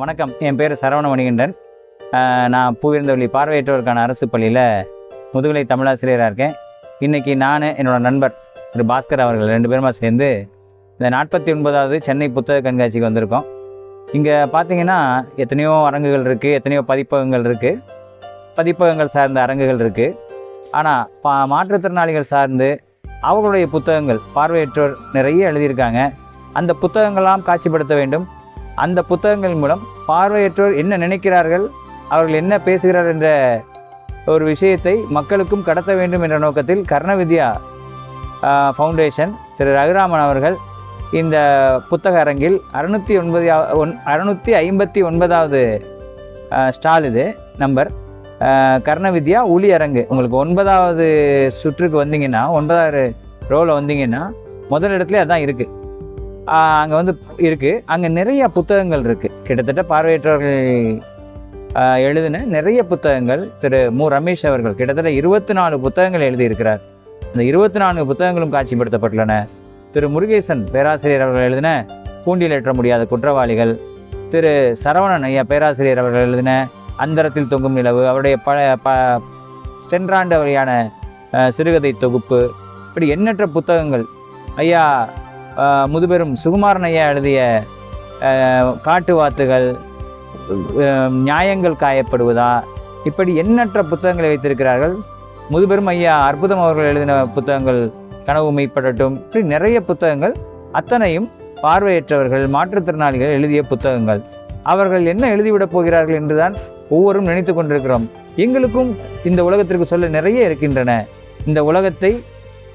வணக்கம். என் பேர் சரவண மணிகண்டன் நான் பூவிருந்தவள்ளி பார்வையற்றோருக்கான அரசு பள்ளியில் முதுகலை தமிழாசிரியராக இருக்கேன். இன்றைக்கி நான் என்னோடய நண்பர் திரு பாஸ்கர் அவர்கள் ரெண்டு பேருமா சேர்ந்து இந்த நாற்பத்தி ஒன்பதாவது சென்னை புத்தக கண்காட்சிக்கு வந்திருக்கோம். இங்கே பார்த்தீங்கன்னா எத்தனையோ அரங்குகள் இருக்குது எத்தனையோ பதிப்பகங்கள் இருக்குது பதிப்பகங்கள் சார்ந்த அரங்குகள் இருக்குது ஆனால் பா மாற்றுத்திறனாளிகள் சார்ந்து அவர்களுடைய புத்தகங்கள் பார்வையற்றோர் நிறைய எழுதியிருக்காங்க. அந்த புத்தகங்களாம் காட்சிப்படுத்த வேண்டும். அந்த புத்தகங்கள் மூலம் பார்வையற்றோர் என்ன நினைக்கிறார்கள் அவர்கள் என்ன பேசுகிறார் என்ற ஒரு விஷயத்தை மக்களுக்கும் கடத்த வேண்டும் என்ற நோக்கத்தில் கர்ணவித்யா ஃபவுண்டேஷன் திரு ரகுராமன் அவர்கள் இந்த புத்தக அரங்கில் அறுநூற்றி ஒன்பது ஒன் அறுநூற்றி ஐம்பத்தி ஒன்பதாவது ஸ்டால் இது நம்பர். கர்ணவித்யா ஒளி அரங்கு. உங்களுக்கு ஒன்பதாவது சுற்றுக்கு வந்தீங்கன்னா ஒன்பதாவது ரோவில் வந்தீங்கன்னா முதல் இடத்துல அதான் இருக்குது அங்கே வந்து இருக்குது அங்கே நிறைய புத்தகங்கள் இருக்குது கிட்டத்தட்ட பார்வையற்றவர்கள் எழுதின நிறைய புத்தகங்கள் திரு மு. ரமேஷ் அவர்கள் கிட்டத்தட்ட இருபத்தி நாலு புத்தகங்கள் எழுதியிருக்கிறார். அந்த இருபத்தி நான்கு புத்தகங்களும் காட்சிப்படுத்தப்பட்டுள்ளன. திரு முருகேசன் பேராசிரியர் அவர்கள் எழுதின பூண்டியில் ஏற்ற முடியாத குற்றவாளிகள் திரு சரவணன் ஐயா பேராசிரியர் அவர்கள் எழுதின அந்தரத்தில் தொங்கும் நிலவு அவருடைய ப ப சென்றாண்டு வகையான சிறுகதை தொகுப்பு. இப்படி எண்ணற்ற புத்தகங்கள். ஐயா முதுபெரும் சுகுமாரன் ஐயா எழுதிய காட்டு வாத்துகள் நியாயங்கள் காயப்படுவதா? இப்படி எண்ணற்ற புத்தகங்களை வைத்திருக்கிறார்கள். முதுபெரும் ஐயா அற்புதம் அவர்கள் எழுதின புத்தகங்கள் கனவு மெய்ப்படட்டும். இப்படி நிறைய புத்தகங்கள் அத்தனையும் பார்வையற்றவர்கள் மாற்றுத்திறனாளிகள் எழுதிய புத்தகங்கள். அவர்கள் என்ன எழுதிவிடப் போகிறார்கள் என்றுதான் ஒவ்வொரும் நினைத்து கொண்டிருக்கிறோம். எங்களுக்கும் இந்த உலகத்திற்கு சொல்ல நிறைய இருக்கின்றன. இந்த உலகத்தை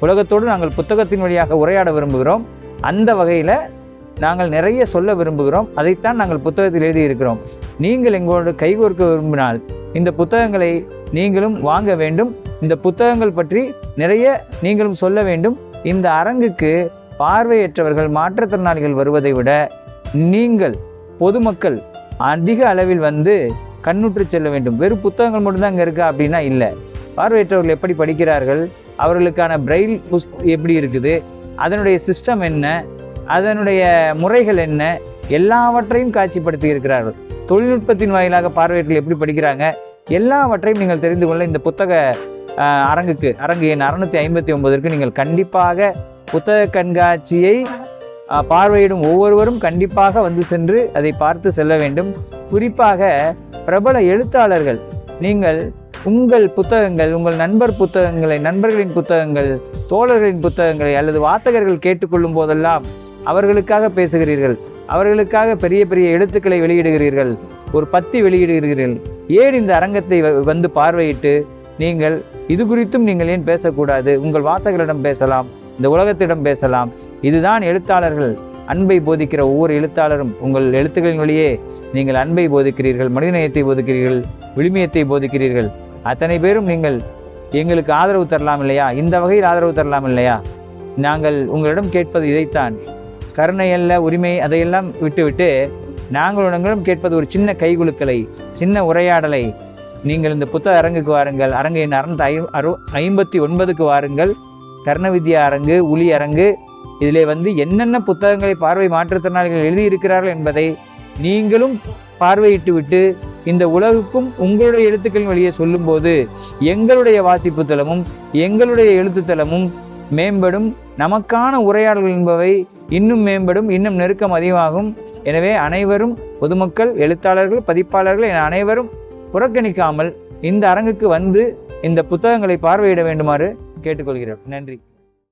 உலகத்தோடு நாங்கள் புத்தகத்தின் வழியாக உரையாட விரும்புகிறோம். அந்த வகையில் நாங்கள் நிறைய சொல்ல விரும்புகிறோம். அதைத்தான் நாங்கள் புத்தகத்தில் எழுதியிருக்கிறோம். நீங்கள் எங்களோடு கைகோர்க்க விரும்பினால் இந்த புத்தகங்களை நீங்களும் வாங்க வேண்டும். இந்த புத்தகங்கள் பற்றி நிறைய நீங்களும் சொல்ல வேண்டும். இந்த அரங்குக்கு பார்வையற்றவர்கள் மாற்றுத்திறனாளிகள் வருவதை விட நீங்கள் பொதுமக்கள் அதிக அளவில் வந்து கண்ணுற்று செல்ல வேண்டும். வெறும் புத்தகங்கள் மட்டும்தான் அங்கே இருக்கா அப்படின்னா இல்லை. பார்வையற்றவர்கள் எப்படி படிக்கிறார்கள்? அவர்களுக்கான பிரெயில் புஸ் எப்படி இருக்குது? அதனுடைய சிஸ்டம் என்ன? அதனுடைய முறைகள் என்ன? எல்லாவற்றையும் காட்சிப்படுத்தி இருக்கிறார்கள். தொழில்நுட்பத்தின் வாயிலாக பார்வையர்கள் எப்படி படிக்கிறாங்க? எல்லாவற்றையும் நீங்கள் தெரிந்து கொள்ள இந்த புத்தக அரங்குக்கு அரங்கு எண் அறுநூத்தி ஐம்பத்தி ஒன்பதற்கு நீங்கள் கண்டிப்பாக புத்தக கண்காட்சியை பார்வையிடும் ஒவ்வொருவரும் கண்டிப்பாக வந்து சென்று அதை பார்த்து செல்ல வேண்டும். குறிப்பாக பிரபல எழுத்தாளர்கள் நீங்கள் உங்கள் புத்தகங்கள் உங்கள் நண்பர் புத்தகங்களை நண்பர்களின் புத்தகங்கள் தோழர்களின் புத்தகங்களை அல்லது வாசகர்கள் கேட்டுக்கொள்ளும் போதெல்லாம் அவர்களுக்காக பேசுகிறீர்கள். அவர்களுக்காக பெரிய பெரிய எழுத்துக்களை வெளியிடுகிறீர்கள். ஒரு பத்தி வெளியிடுகிறீர்கள். ஏன் இந்த அரங்கத்தை வ- வந்து பார்வையிட்டு நீங்கள் இது குறித்தும் நீங்கள் ஏன் பேசக்கூடாது? உங்கள் வாசகரிடம் பேசலாம் இந்த உலகத்திடம் பேசலாம். இதுதான் எழுத்தாளர்கள். அன்பை போதிக்கிற ஒவ்வொரு எழுத்தாளரும் உங்கள் எழுத்துக்களின் வழியே நீங்கள் அன்பை போதிக்கிறீர்கள் மனிதநேயத்தை போதிக்கிறீர்கள் விழுமியத்தை போதிக்கிறீர்கள். அத்தனை பேரும் நீங்கள் எங்களுக்கு ஆதரவு தரலாம் இல்லையா? இந்த வகையில் ஆதரவு தரலாம் இல்லையா? நாங்கள் உங்களிடம் கேட்பது இதைத்தான். கருணை அல்ல உரிமை அதையெல்லாம் விட்டுவிட்டு நாங்கள் உங்களிடம் கேட்பது ஒரு சின்ன கைகுலுக்கலை சின்ன உரையாடலை. நீங்கள் இந்த புத்தக அரங்குக்கு வாருங்கள். அரங்கு எண் அறுநூத்தி ஐ அறு ஐம்பத்தி ஒன்பதுக்கு வாருங்கள். கர்ணவித்யா அரங்கு உளி அரங்கு. இதிலே வந்து என்னென்ன புத்தகங்களை பார்வை மாற்றுத்திறனாளிகள் எழுதியிருக்கிறார்கள் என்பதை நீங்களும் பார்வையிட்டு விட்டு இந்த உலகுக்கும் உங்களுடைய எழுத்துக்களின் வழியே சொல்லும்போது எங்களுடைய வாசிப்பு தளமும் எங்களுடைய எழுத்துத்தளமும் மேம்படும். நமக்கான உரையாடல்கள் என்பவை இன்னும் மேம்படும் இன்னும் நெருக்கம் அதிகமாகும். எனவே அனைவரும் பொதுமக்கள் எழுத்தாளர்கள் பதிப்பாளர்கள் என அனைவரும் புறக்கணிக்காமல் இந்த அரங்குக்கு வந்து இந்த புத்தகங்களை பார்வையிட வேண்டுமாறு கேட்டுக்கொள்கிறோம். நன்றி.